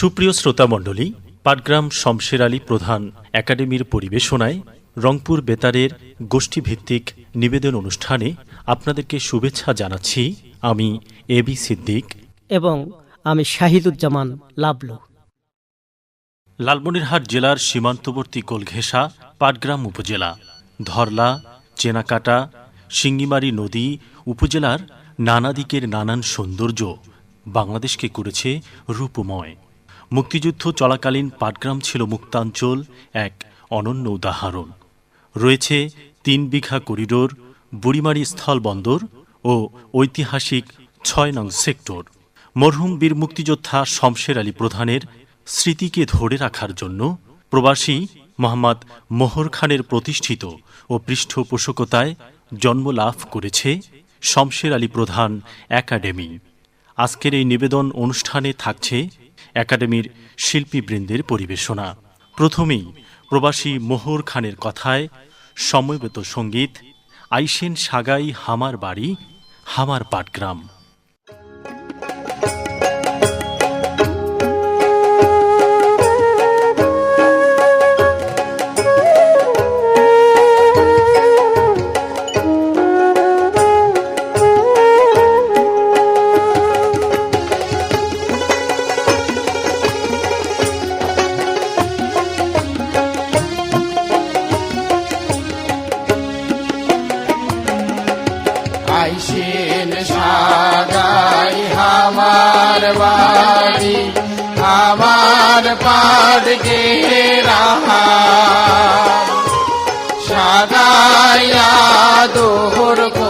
সুপ্রিয় শ্রোতামণ্ডলী পাটগ্রাম শমশের আলী প্রধান একাডেমির পরিবেশনায় রংপুর বেতারের গোষ্ঠীভিত্তিক নিবেদন অনুষ্ঠানে আপনাদেরকে শুভেচ্ছা জানাচ্ছি আমি এ বি সিদ্দিক এবং আমি শাহিদুজ্জামান লাবলু। লালমনিরহাট জেলার সীমান্তবর্তী গোলঘেঁষা পাটগ্রাম উপজেলা ধরলা চেনাকাটা সিঙ্গিমারি নদী উপজেলার নানা দিকের নানান সৌন্দর্য বাংলাদেশকে করেছে রূপময়। মুক্তিযুদ্ধ চলাকালীন পাটগ্রাম ছিল মুক্তাঞ্চল এক অনন্য উদাহরণ। রয়েছে তিন বিঘা করিডোর, বুড়িমারি স্থলবন্দর ও ঐতিহাসিক ছয় নং সেক্টর। মরহুম বীর মুক্তিযোদ্ধা শমশের আলী প্রধানের স্মৃতিকে ধরে রাখার জন্য প্রবাসী মোহাম্মদ মোহর খানের প্রতিষ্ঠিত ও পৃষ্ঠপোষকতায় জন্ম লাভ করেছে শমশের আলী প্রধান একাডেমি। আজকের এই নিবেদন অনুষ্ঠানে থাকছে একাডেমির শিল্পীবৃন্দের পরিবেশনা। প্রথমেই প্রবাসী মোহর খানের কথায় সমবেত সংগীত, আইসেন সাগাই হামার বাড়ি, হামার পাটগ্রাম। আমার বাড়ি আমার পাড় গে রাহা সাগাইয়া দোহর করি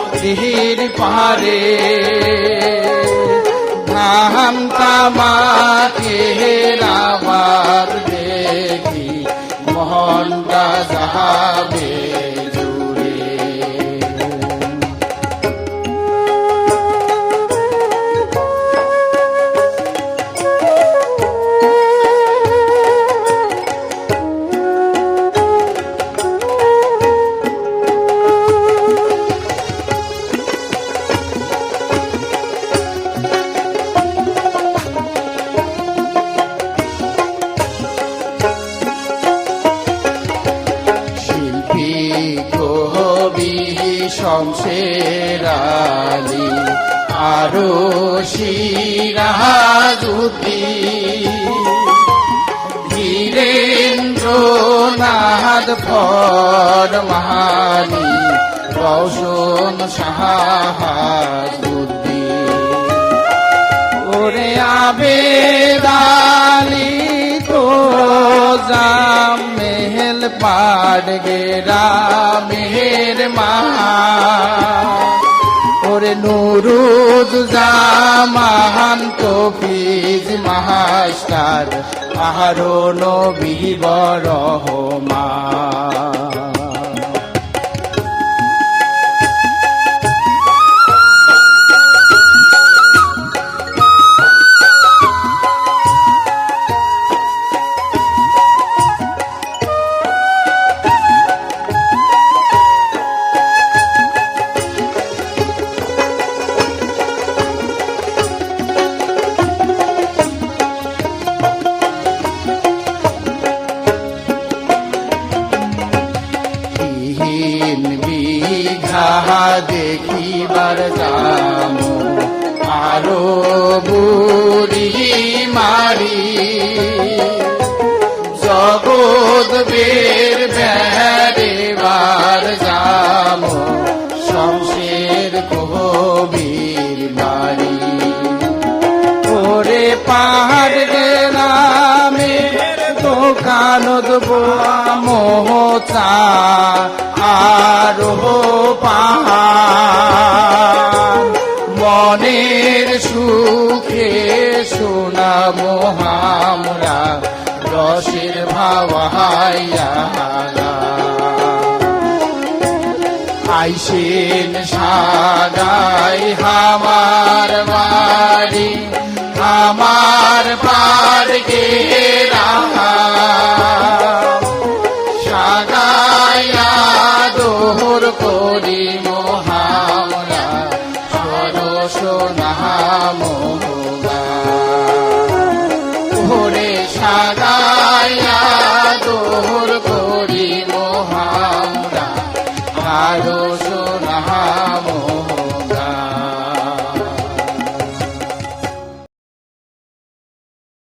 লানো দিহির পারে নাম তামাকে রাবার দেখি মোহনটা যাবে আরও সিরাজুদ্দি ধীরেন্দ্রনাথ ফরমানি রৌশন সাহাজুদ্দি ওরে আবেদালি তো জাম মেহেল পাড় গেরা মেহের মা। ওরে নুরুদ মহান কপিজ মাস্টার আহারো নবী বরহমা দেখিবার যাম আরও বুড়ি মারি। জগৎ বের বেড়েবার যামো শমশের কবির বাড়ি। ওরে পাহাড় গ্রামে দোকান দেবো মোহচা আরও পাহাড় আইসেন সাদাই হামার বাড়ি আমার পার কে সাদাইয়া দোহর করি মোহামরা সরস নাম।